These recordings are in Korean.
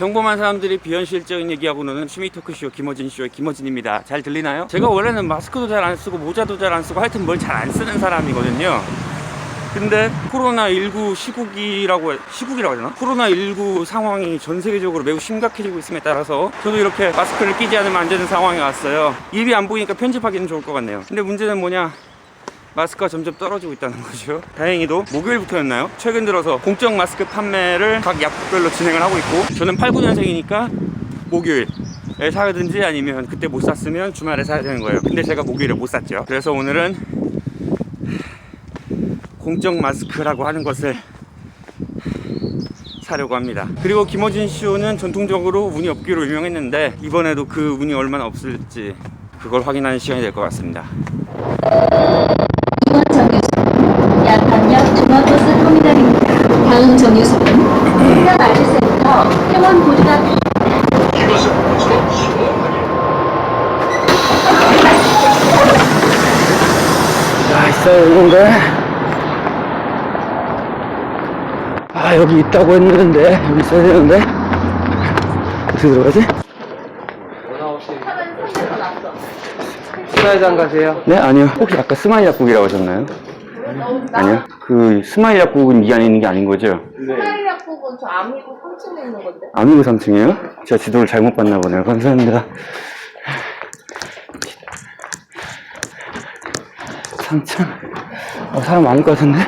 평범한 사람들이 비현실적인 얘기하고 노는 취미 토크쇼 김어진 쇼의 김어진입니다. 잘 들리나요? 제가 원래는 마스크도 잘 안 쓰고 모자도 잘 안 쓰고 하여튼 뭘 잘 안 쓰는 사람이거든요. 근데 코로나19 시국이라고 해- 시국이라고 하나? 코로나19 상황이 전 세계적으로 매우 심각해지고 있음에 따라서 저도 이렇게 마스크를 끼지 않으면 안 되는 상황이 왔어요. 입이 안 보이니까 편집하기는 좋을 것 같네요. 근데 문제는 뭐냐? 마스크가 점점 떨어지고 있다는 거죠. 다행히도 목요일부터였나요? 최근 들어서 공적 마스크 판매를 각 약국별로 진행을 하고 있고 저는 8, 9년생이니까 목요일 에 사든지 아니면 그때 못 샀으면 주말에 사야 되는 거예요. 근데 제가 목요일에 못 샀죠. 그래서 오늘은 공적 마스크라고 하는 것을 사려고 합니다. 그리고 김어진 쇼는 전통적으로 운이 없기로 유명했는데 이번에도 그 운이 얼마나 없을지 그걸 확인하는 시간이 될 것 같습니다. 이번 정류소는 양탄역 중앙버스 터미널입니다. 다음 정류소는 풍년 아주센터 평원 고등학교 아 있어요 이런데 아 여기 있다고 했는데 여기 있어야 되는데 어떻게 들어가지? 수사회장 가세요. 네 아니요 혹시 아까 스마일 약국이라고 하셨나요? 아니요 그 스마일 약국은 이 안에 있는 게 아닌 거죠? 스마일 약국은 저 아미고 3층에 있는 건데. 아미고 3층이에요? 제가 지도를 잘못 봤나 보네요 감사합니다 3층 어, 사람 많을 것 같은데?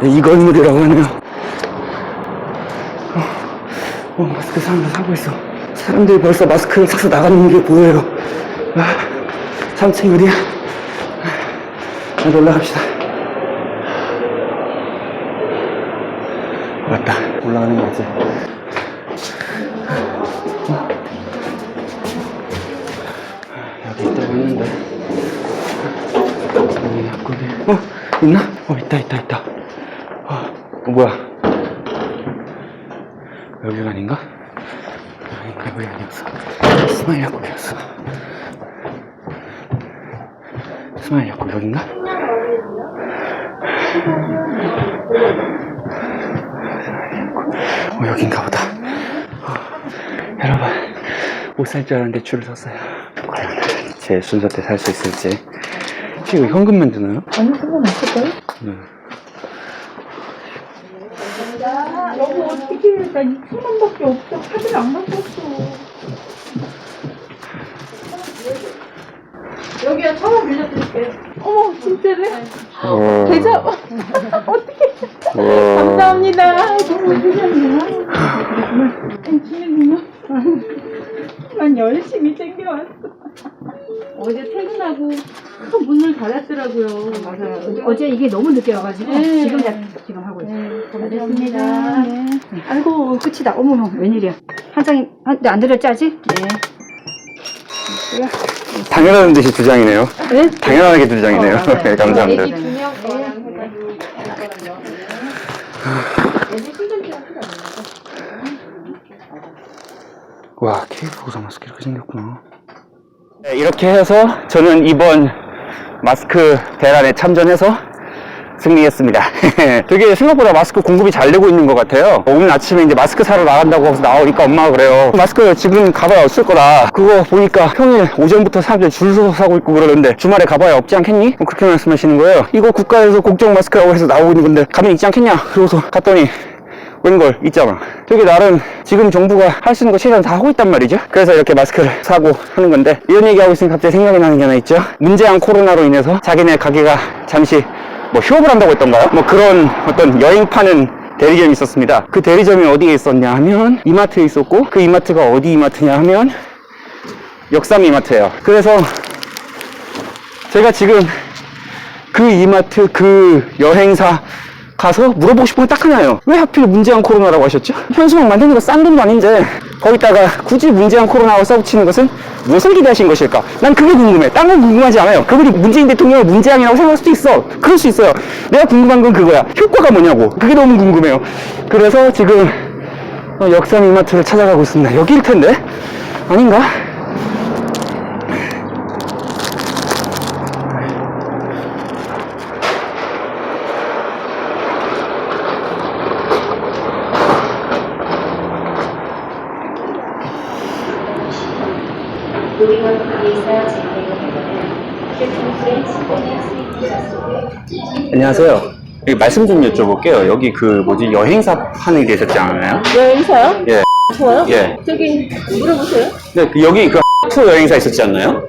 네, 이 건물이라고 하네요 어, 어, 마스크 사람들 사고 있어 사람들이 벌써 마스크를 사서 나가는 게 보여요 아, 3층 어디야? 아, 올라갑시다. 맞다. 올라가는 거지? 여기 있다고 했는데. 여기 약국에 어? 있나? 어 있다 있다 있다. 어, 어 뭐야? 여기가 아닌가? 아닌가 여기 아니었어. 스마일 약국이었어. 스마일 약국 여긴가? 어 여긴가 보다 어, 여러분 못 살 줄 알았는데 줄을 섰어요 과연 제 순서 때 살 수 있을지 혹시 이거 현금만 주나요? 아니, 그건 없을까요? 네. 야, 여보, 어떻게 해. 나 2천원밖에 없어. 카드를 안 갖고 왔어. 여기요, 천원 빌려드릴게요. 어머, 진짜래? 어, 계좌, 어떻게. 어, 감사합니다. 너무 세상이야. 당신은요? 난 열심히 챙겨왔어. 어제 퇴근하고 큰 문을 닫았더라고요. 맞아요. 어제 이게 너무 늦게 와가지고 네. 지금 다 지금 하고 있어요. 네, 잘했습니다. 감사합니다. 네. 아이고 끝이다. 어머머 웬일이야. 한 장이 한, 안 들었지 아직? 네. 당연한 듯이 두 장이네요 네? 당연하게 두 장이네요 어, 네. 네, 감사합니다 애기 두명 거랑 해가지고 있거든요. 애기 신경질은 필요 없는 거죠? 와 케이프 고사 마스크 이렇게 생겼구나 네, 이렇게 해서 저는 이번 마스크 대란에 참전해서 승리했습니다. 되게 생각보다 마스크 공급이 잘 되고 있는 것 같아요. 오늘 아침에 이제 마스크 사러 나간다고 해서 나오니까 엄마가 그래요. 마스크 지금 가봐야 없을 거다. 그거 보니까 평일 오전부터 사람들이 줄 서서 사고 있고 그러는데 주말에 가봐야 없지 않겠니? 뭐 그렇게 말씀하시는 거예요. 이거 국가에서 공적 마스크라고 해서 나오고 있는 건데 가면 있지 않겠냐? 그러고서 갔더니 웬걸 있잖아. 되게 나름 지금 정부가 할 수 있는 거 최대한 다 하고 있단 말이죠. 그래서 이렇게 마스크를 사고 하는 건데 이런 얘기하고 있으니 갑자기 생각이 나는 게 하나 있죠. 문제한 코로나로 인해서 자기네 가게가 잠시 뭐 휴업을 한다고 했던가요? 뭐 그런 어떤 여행 파는 대리점이 있었습니다. 그 대리점이 어디에 있었냐 하면 이마트에 있었고 그 이마트가 어디 이마트냐 하면 역삼 이마트예요. 그래서 제가 지금 그 이마트 그 여행사 가서 물어보고 싶은 건딱 하나예요. 왜 하필 문제한 코로나라고 하셨죠? 현수막 만드는 거 싼 돈도 아닌데 거기다가 굳이 문제한 코로나와 싸우치는 것은 무엇을 기대하신 것일까? 난 그게 궁금해. 딴건 궁금하지 않아요. 그분이 문재인 대통령을 문재앙이라고 생각할 수도 있어. 그럴 수 있어요. 내가 궁금한 건 그거야. 효과가 뭐냐고. 그게 너무 궁금해요. 그래서 지금 어, 역삼 이마트를 찾아가고 있습니다. 여기일 텐데 아닌가? 놀이원 예사 진행하는 교통수의 신고냐 스위트 속에 안녕하세요. 여기 말씀 좀 여쭤볼게요. 여기 그 뭐지 여행사 하는 게 있었지 않았나요? 여행사요? 예. 좋아요? 예. 저기 물어보세요. 네, 그 여기 그투 여행사 있었지 않나요?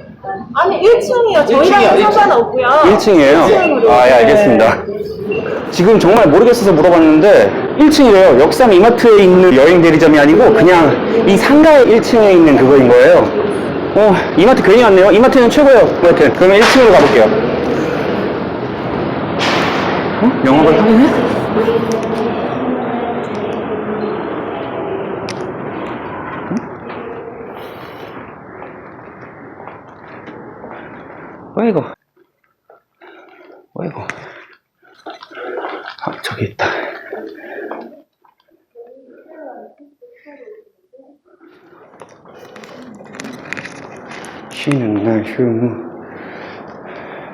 아니 1층이요. 저희랑 상관없고요. 1층이에요. 1층으로. 아, 예, 알겠습니다. 지금 정말 모르겠어서 물어봤는데 1층이래요. 역삼 이마트에 있는 여행 대리점이 아니고 그냥 이 상가의 1층에 있는 그거인 거예요. 어, 이마트 괜히 왔네요. 이마트는 최고예요. 이마트. 그러면 1층으로 가볼게요. 어? 영업을 하긴 해? 어이구. 어이구. 아, 저기 있다. 쉬는 날 휴무.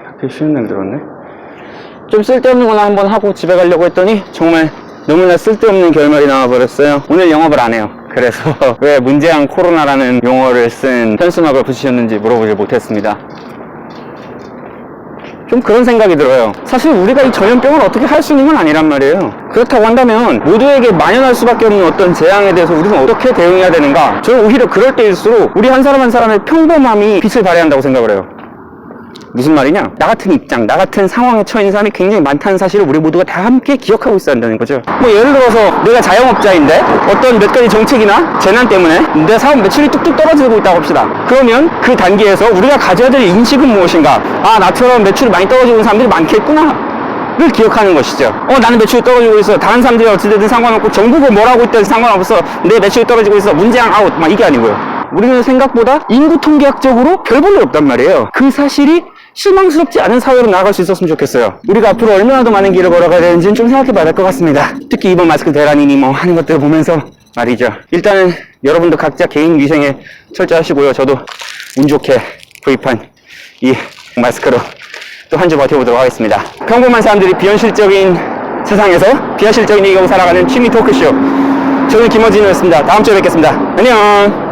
학교 쉬는 날 들었네? 좀 쓸데없는 거나 한번 하고 집에 가려고 했더니 정말 너무나 쓸데없는 결말이 나와버렸어요. 오늘 영업을 안 해요. 그래서 왜 문제한 코로나라는 용어를 쓴 현수막을 붙이셨는지 물어보질 못했습니다. 좀 그런 생각이 들어요. 사실 우리가 이 전염병을 어떻게 할 수 있는 건 아니란 말이에요. 그렇다고 한다면 모두에게 만연할 수밖에 없는 어떤 재앙에 대해서 우리는 어떻게 대응해야 되는가? 저는 오히려 그럴 때일수록 우리 한 사람 한 사람의 평범함이 빛을 발휘한다고 생각을 해요. 무슨 말이냐? 나 같은 입장, 나 같은 상황에 처한 사람이 굉장히 많다는 사실을 우리 모두가 다 함께 기억하고 있어야 한다는 거죠. 뭐 예를 들어서 내가 자영업자인데 어떤 몇 가지 정책이나 재난 때문에 내 사업 매출이 뚝뚝 떨어지고 있다고 합시다. 그러면 그 단계에서 우리가 가져야 될 인식은 무엇인가? 아, 나처럼 매출이 많이 떨어지고 있는 사람들이 많겠구나. 를 기억하는 것이죠. 어, 나는 매출이 떨어지고 있어. 다른 사람들이 어찌되든 상관없고, 정부가 뭐라고 있든 상관없어. 내 매출이 떨어지고 있어. 문제양 아웃. 막 이게 아니고요. 우리는 생각보다 인구 통계학적으로 별 볼 일 없단 말이에요. 그 사실이 실망스럽지 않은 사회로 나아갈 수 있었으면 좋겠어요. 우리가 앞으로 얼마나 더 많은 길을 걸어가야 되는지는 좀 생각해 봐야 될 것 같습니다. 특히 이번 마스크 대란이니 뭐 하는 것들을 보면서 말이죠. 일단은 여러분도 각자 개인 위생에 철저하시고요. 저도 운 좋게 구입한 이 마스크로 또 한 주 버텨보도록 하겠습니다. 평범한 사람들이 비현실적인 세상에서 비현실적인 얘기하고 살아가는 취미 토크쇼. 저는 김어진이었습니다. 다음 주에 뵙겠습니다. 안녕!